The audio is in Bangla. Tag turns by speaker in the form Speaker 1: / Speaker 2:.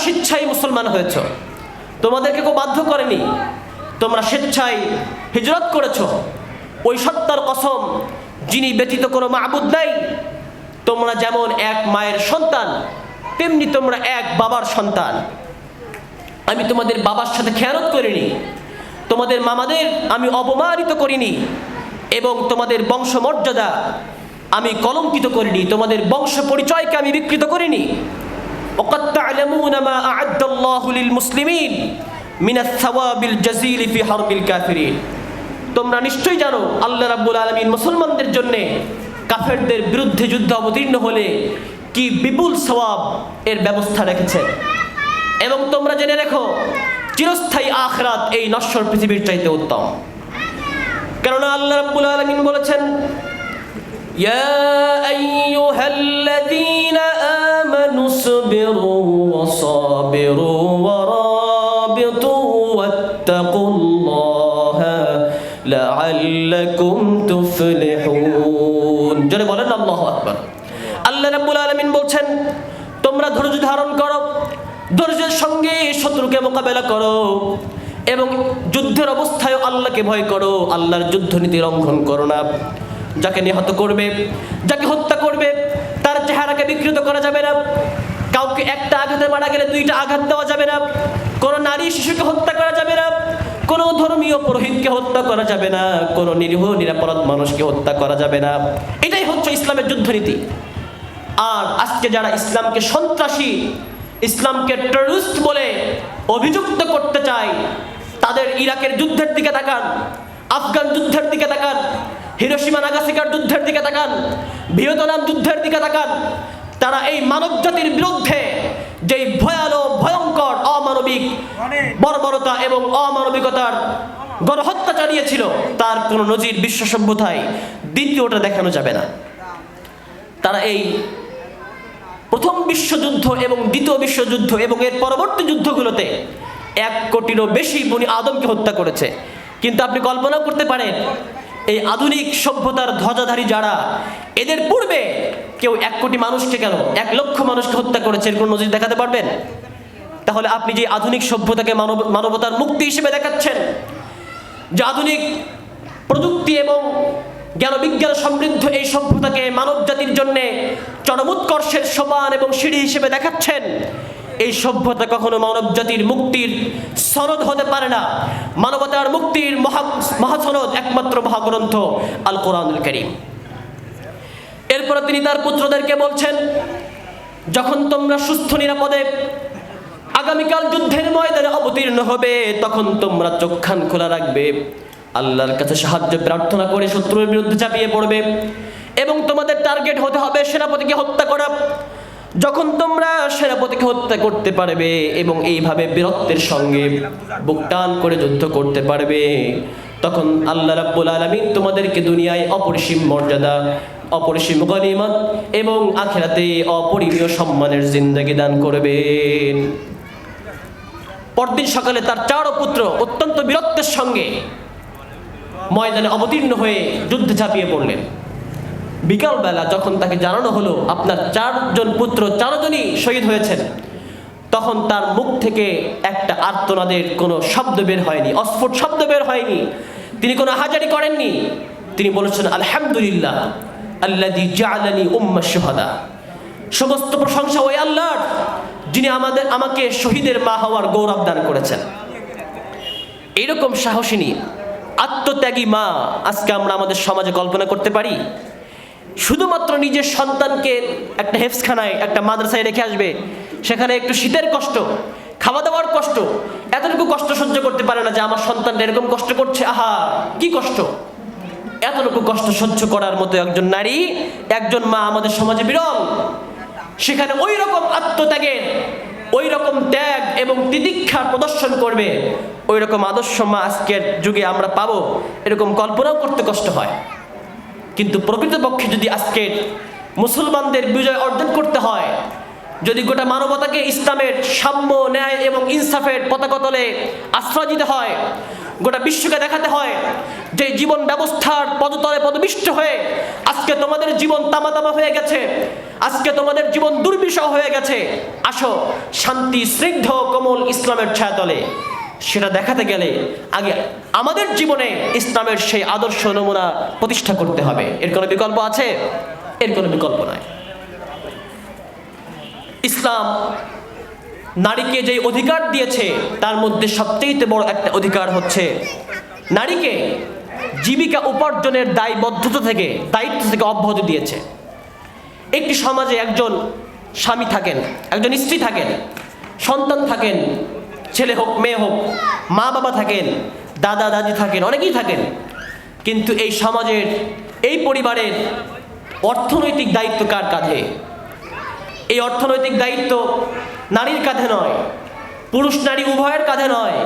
Speaker 1: স্বেচ্ছায় মুসলমান হয়েছ। তোমাদেরকে কেউ বাধ্য করেনি। তোমরা স্বেচ্ছায় হিজরত করেছ। ওই সত্তার কসম যিনি ব্যতীত কোনো মাবুদ নাই। তোমরা যেমন এক মায়ের সন্তান, তেমনি তোমরা এক বাবার সন্তান। আমি তোমাদের বাবার সাথে খেয়ানত করিনি। তোমাদের মামাদের আমি অপমানিত করিনি। এবং তোমাদের বংশমর্যাদা আমি কলঙ্কিত করিনি। তোমাদের বংশ পরিচয়কে আমি বিকৃত করিনি। وقد تعلمون ما أعد الله للمسلمين من الثواب الجزيل في حرب الكافرين তোমরা নিশ্চয়ই জানো আল্লাহ রাব্বুল আলামিন মুসলমানদের জন্য কাফেরদের বিরুদ্ধে যুদ্ধ অবতীর্ণ হলে কি বিপুল সওয়াব এর ব্যবস্থা রেখেছেন এবং তোমরা জেনে রেখো চিরস্থায়ী আখরাত এই নশ্বর পৃথিবীর চাইতে উত্তম কেননা আল্লাহ রাব্বুল আলামিন বলেছেন يا أيها الذين آمنوا اصبروا وصابروا ورابطوا واتقوا الله لعلكم تفلحون জোরে বলেন আল্লাহু আকবার আল্লাহ রাব্বুল আলামিন বলছেন তোমরা ধৈর্য ধারণ করো ধৈর্যের সঙ্গে শত্রুকে মোকাবেলা করো এবং যুদ্ধের অবস্থায় আল্লাহকে ভয় করো আল্লাহর যুদ্ধ নীতি লঙ্ঘন করো না যাকে নিহত করবে যাকে হত্যা করবে তার চেহারাকে বিকৃত করা যাবে না কাউকে একটা আঘাতে মারা গেলে দুইটা আঘাত দেওয়া যাবে না। কোনো নারী শিশুকে হত্যা করা যাবে না। কোনো ধর্মীয় পুরোহিতকে হত্যা করা যাবে না। কোনো নিরীহ, নিরাপরাধ মানুষকে হত্যা করা যাবে না। এটাই হচ্ছে ইসলামের যুদ্ধনীতি। আর আজকে যারা ইসলামকে সন্ত্রাসী, ইসলামকে টেররিস্ট বলে অভিযুক্ত করতে চায়, তাদের ইরাকের যুদ্ধের দিকে তাকান, আফগান যুদ্ধের দিকে তাকান হিরোসীমা নাগাসিকার যুদ্ধের দিকে তাকান, ভিয়েতনাম যুদ্ধের দিকে তাকান তারা এই মানব জাতির বিরুদ্ধে যেই ভয়ালো ভয়ঙ্কর, অমানবিক বর্বরতা এবং অমানবিকতার গণহত্যা চালিয়েছিল তার কোনো নজির বিশ্ব সভ্যতায় দ্বিতীয়টা দেখানো যাবে না। তারা এই প্রথম বিশ্বযুদ্ধ এবং দ্বিতীয় বিশ্বযুদ্ধ এবং এর পরবর্তী যুদ্ধগুলোতে এক কোটিরও বেশি বনি আদমকে হত্যা করেছে। কিন্তু আপনি কল্পনা করতে পারেন এই আধুনিক সভ্যতার ধ্বজাধারী যারা, এদের পূর্বে কেউ এক কোটি মানুষকে কেন, এক লক্ষ মানুষকে হত্যা করেছে এর কোনো নজির দেখাতে পারবেন? তাহলে আপনি যে আধুনিক সভ্যতাকে মানব, মানবতার মুক্তি হিসেবে দেখাচ্ছেন, যে আধুনিক প্রযুক্তি এবং জ্ঞান বিজ্ঞান সমৃদ্ধ এই সভ্যতাকে মানব জাতির জন্য চরমোৎকর্ষের সমান এবং সিঁড়ি হিসেবে দেখাচ্ছেন এই সভ্যতা কখনো মানব জাতির মুক্তির সনদ হতে পারে না। মানবতার মুক্তির মহা মহাসনদ একমাত্র মহাগ্রন্থ আল কোরআনুল করিম। এরপরে তিনি তার পুত্রদেরকে বলছেন, যখন তোমরা সুস্থ, নিরাপদে আগামীকাল যুদ্ধের ময়দানে অবতীর্ণ হবে, তখন তোমরা চোখখান খোলা রাখবে, আল্লাহর কাছে সাহায্য, প্রার্থনা করে শত্রুর বিরুদ্ধে চাপিয়ে পড়বে এবং তোমাদের টার্গেট হতে হবে সেনাপতিকে হত্যা করা। যখন তোমরা সেনাপতিকে হত্যা করতে পারবে এবং এইভাবে বীরত্বের সঙ্গে বুকটান করে যুদ্ধ করতে পারবে, তখন আল্লাহ রাব্বুল আলামিন তোমাদেরকে দুনিয়ায় অপরিসীম মর্যাদা, অপরিসীম গনিমত এবং আখেরাতে অপরিমীয় সম্মানের জিন্দেগি দান করবেন। পরদিন সকালে তার চার পুত্র অত্যন্ত বীরত্বের সঙ্গে ময়দানে অবতীর্ণ হয়ে যুদ্ধে ঝাঁপিয়ে পড়লেন। বিকালবেলা যখন তাকে জানানো হলো, আপনার চারজন পুত্র চারজনই শহীদ হয়েছেন, তখন তার মুখ থেকে একটা আর্তনাদের কোনো শব্দ বের হয়নি, অস্ফুট শব্দ বের হয়নি। তিনি কোনো হাজারি করেননি। তিনি বলেছেন, আলহামদুলিল্লাহ আল্লাদি জালানি উম্মা শাহাদা। সমস্ত প্রশংসা ওই আল্লাহর, যিনি আমাদের, আমাকে শহীদের মা হওয়ার গৌরব দান করেছেন। এইরকম সাহসিনী, আত্মত্যাগী মা আজকে আমরা আমাদের সমাজে কল্পনা করতে পারি? শুধুমাত্র নিজের সন্তানকে একটা হেফসখানায়, একটা মাদ্রাসায় রেখে আসবে। সেখানে একটু শীতের কষ্ট খাওয়া দাওয়ার কষ্ট, এতটুকু কষ্ট সহ্য করতে পারে না যে আমার সন্তানটা এরকম কষ্ট করছে। আহা, কি কষ্ট? এতটুকু কষ্ট সহ্য করার মতো একজন নারী, একজন মা আমাদের সমাজে বিরল। সেখানে ওই রকম আত্মত্যাগের ওই রকম ত্যাগ এবং তিতিক্ষার প্রদর্শন করবে। ওই রকম আদর্শ মা আজকের যুগে আমরা পাবো। এরকম কল্পনাও করতে কষ্ট হয়। কিন্তু প্রকৃতপক্ষে যদি আজকে মুসলমানদের বিজয় অর্জন করতে হয়, যদি গোটা মানবতাকে ইসলামের সাম্য, ন্যায় এবং ইনসাফের পতাকা তলে আশ্রয় দিতে হয়, গোটা বিশ্বকে দেখাতে হয় যে জীবন ব্যবস্থার পদতলে পদবিষ্ট হয়ে আজকে তোমাদের জীবন তামা তামা হয়ে গেছে, আজকে তোমাদের জীবন দুর্বিষহ হয়ে গেছে। আসো শান্তি, স্নিগ্ধ, কোমল ইসলামের ছায়াতলে। সেটা দেখাতে গেলে আগে আমাদের জীবনে ইসলামের সেই আদর্শ নমুনা প্রতিষ্ঠা করতে হবে। এর কোনো বিকল্প আছে? এর কোনো বিকল্প নাই। ইসলাম নারীকে যে অধিকার দিয়েছে, তার মধ্যে সবচেয়ে বড় একটা অধিকার হচ্ছে নারীকে জীবিকা উপার্জনের দায়বদ্ধতা থেকে, দায়িত্ব থেকে অব্যাহতি দিয়েছে। একটি সমাজে একজন স্বামী থাকেন, একজন স্ত্রী থাকেন, সন্তান থাকেন ছেলে হোক, মেয়ে হোক, মা বাবা থাকেন, দাদা দাদি থাকেন, অনেকেই থাকেন। কিন্তু এই সমাজের, এই পরিবারের অর্থনৈতিক দায়িত্ব কার কাঁধে? এই অর্থনৈতিক দায়িত্ব নারীর কাঁধে নয়, পুরুষ নারী উভয়ের কাঁধে নয়।